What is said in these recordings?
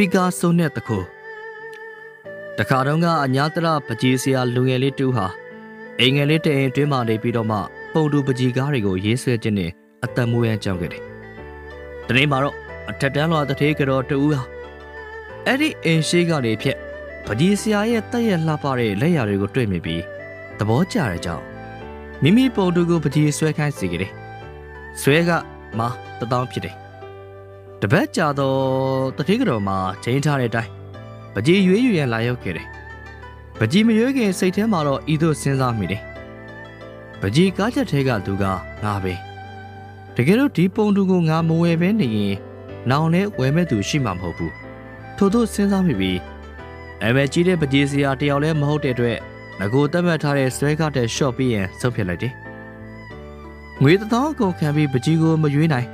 ပီကာဆိုနဲ့တခုတခါတော့ကအညာတရပကြီးစရာလူငယ်လေးတူဟာအိမ်ငယ်လေးတအိမ်တွင်းမှနေပြီးတော့မှပုံတူပကြီးကားတွေကိုရေးဆွဲခြင်းနဲ့အသက်မွေးရန်ကြောက်ခဲ့တယ်။ဒီနေ့မှာတော့အထက်တန်းလွာတထေးကြော်တူဟာအဲ့ဒီအိမ်ရှိကနေဖြစ်ပကြီးစရာရဲ့တက်ရက်လှပတဲ့လက်ရာတွေကိုတွေ့မိပြီးသဘောကျတဲ့ကြောင့်မိမိပုံတူကိုပကြီးဆွဲခိုင်းစီခဲ့တယ်။ဆွဲကမတတောင်းဖြစ်တယ်။ တပတ်ကြာတော့တတိကတော်မှာချိန်ထားတဲ့အတိုင်းပကြီးရွေးရွေးရန်လာရောက်ခဲ့တယ်။ပကြီးမရွေးခင်စိတ်ထဲမှာတော့ဤသို့စဉ်းစားမိတယ်။ပကြီးကားချက်ထဲကသူကငါပဲ။တကယ်လို့ဒီပုံတူကိုငါမဝယ်ပဲနေရင်နောင်နဲ့ဝယ်မဲ့သူရှိမှာမဟုတ်ဘူး။ထို့သို့စဉ်းစားမိပြီးအမေကြီးတဲ့ပကြီးစရာတယောက်လည်းမဟုတ်တဲ့အတွက်ငကိုတက်မှတ်ထားတဲ့ဆွဲကားတဲ့ shop ပြီးရင်ဆုံးဖြတ်လိုက်တယ်။ငွေတစ်သောင်းကုန်ခံပြီးပကြီးကိုမရွေးနိုင်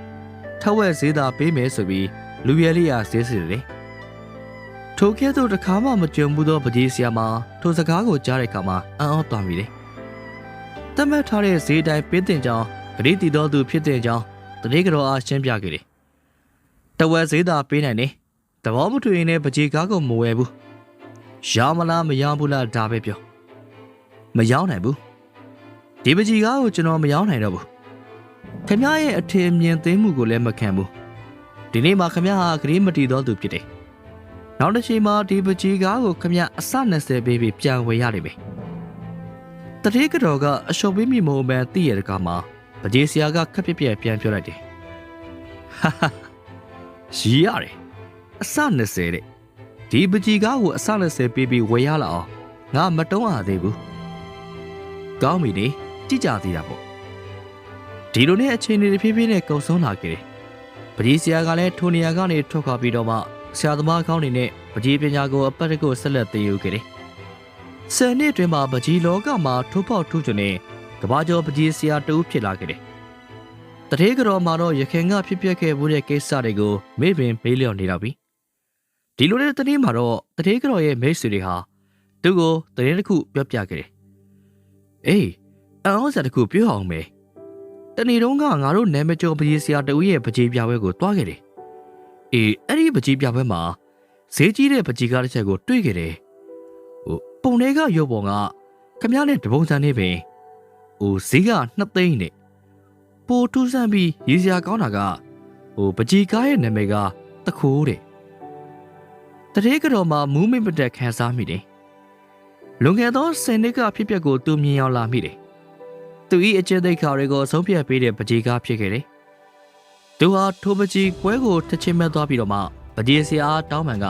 ထက်ဝက်ဈေးသာပေးမယ်ဆိုပြီးလူရဲလေးရာဈေးစစ်တယ်။ထိုကဲ့သို့တစ်ခါမှမကြုံဘူးသောပကြီးဆရာမထိုစကားကိုကြားတဲ့အခါမှာအံ့ဩသွားမိတယ်။တတ်မှတ်ထားတဲ့ဈေးတိုင်းပေးတင်ကြောင်းဂရိတီတော်သူဖြစ်တဲ့ကြောင်းတတိကတော်အားရှင်းပြခဲ့တယ်။တဝက်ဈေးသာပေးနိုင်တယ်။သဘောမတူရင်လည်းပကြီးကားကိုမဝယ်ဘူး။ရောင်းမလားမရောင်းဘူးလားဒါပဲပြော။မရောင်းနိုင်ဘူး။ဒီပကြီးကားကိုကျွန်တော်မရောင်းနိုင်တော့ဘူး။ ခင်ဗျားရဲ့အထင်မြင်သိမ်းမှုကိုလည်းမခံဘူး။ဒီနေ့မှခင်ဗျားဟာဂရိမတီတော်သူဖြစ်တယ်။နောက်တစ်ချိန်မှာဒီပကြီးကားကိုခင်ဗျားအစ20ပေးပြီးပြန်ဝယ်ရတယ်ပဲ။တတိကတော်ကအရှုပ်ပေးမိမုံမှန်သိရတဲ့ကမှာပကြီးဆရာကခက်ပြက်ပြက်ပြန်ပြောလိုက်တယ်။ဟာဟာရီးရတယ်။အစ20တဲ့ဒီပကြီးကားကိုအစ20ပေးပြီးဝယ်ရလာအောင်ငါမတုံးအားသေးဘူး။ကောင်းပြီလေကြည့်ကြသေးတာပေါ့။ ဒီလိုနဲ့အချိန်တွေတဖြည်းဖြည်းနဲ့ကုံဆုံးလာခဲ့တယ်။ပကြီးဆရာကလည်းထိုနေရာကနေထွက်ခွာပြီးတော့မှဆရာသမားကောင်းနေနဲ့ပကြီးပညာကိုအပတ်တကုတ်ဆက်လက်သင်ယူခဲ့တယ်။ဆယ်နှစ်အတွင်းမှာပကြီးလောကမှာထိုးပေါက်ထူးချွန်တဲ့ကဘာကျော်ပကြီးဆရာတူဖြစ်လာခဲ့တယ်။တထေးကြော်မှာတော့ရခင်ကဖြစ်ပျက်ခဲ့မှုတဲ့ကိစ္စတွေကိုမေ့ပင်မေးလျော့နေတော့ပြီ။ဒီလိုတဲ့တနေ့မှာတော့တထေးကြော်ရဲ့မိတ်ဆွေတွေဟာသူ့ကိုတရင်တစ်ခုပြောပြခဲ့တယ်။အေးအအောင်စားတစ်ခုပြောအောင်မယ်။ တနေ့တုန်းကငါတို့နာမည်ကျော်ပကြီးဆရာတူရဲ့ပကြီးပြပွဲကိုတွားခဲ့တယ်။အေးအဲ့ဒီပကြီးပြပွဲမှာဈေးကြီးတဲ့ပကြီးကားတစ်ချက်ကိုတွေ့ခဲ့တယ်။ဟိုပုံတွေကရုပ်ပုံကခမည်းနဲ့တပုံစံနေပင်ဟိုဈေးက2သိန်းနဲ့ပိုထူးဆန်းပြီးရည်စရာကောင်းတာကဟိုပကြီးကားရဲ့နာမည်ကတခိုးတဲ့တရေကတော့မှမူးမိမ့်မတက်ခန်းစားမိတယ်လွန်ခဲ့သော10နှစ်ကဖြစ်ပျက်ကိုသူမြင်ရောက်လာမိတယ် သူ၏အကျဉ်းသိက္ခာတွေကိုဆုံးဖြတ်ပေးတဲ့ပကြီးကားဖြစ်ခဲ့တယ်သူဟာထိုပကြီးပွဲကိုတစ်ချင်းမဲ့သွားပြီးတော့မှပကြီးစရာတောင်းပန်က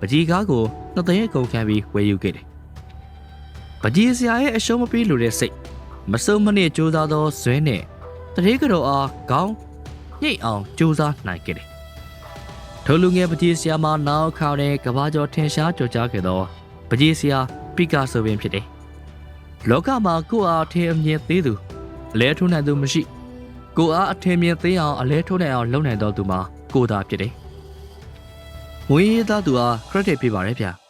ပကြီးကားကိုနှစ်သိန်းအကုန်ခံပြီးဝယ်ယူခဲ့တယ်ပကြီးစရာရဲ့အရှုံးမပေးလို့တဲ့စိတ်မစုံမနစ်ကြိုးစားသောဇွဲနဲ့တရေကတော့အားကောင်းညှိတ်အောင်ကြိုးစားနိုင်ခဲ့တယ်။ထိုလူငယ်ပကြီးဆရာမနောက်ခါတဲ့ကဘာကျော်ထင်ရှားကြော်ကြားခဲ့သောပကြီးဆရာပီကာဆိုပင်ဖြစ်တယ်။ လောကမှာကိုယ်အားထင်အမြင်သေးသူအလဲထိုးနိုင်သူမရှိကိုယ်အားအထင်မြင်သေးအောင်အလဲထိုးနိုင်အောင်လုပ်နိုင်တော်သူမှာကိုယ်သာဖြစ်တယ်။ငွေရည်သားသူအား credit ပေးပါရဗျာ။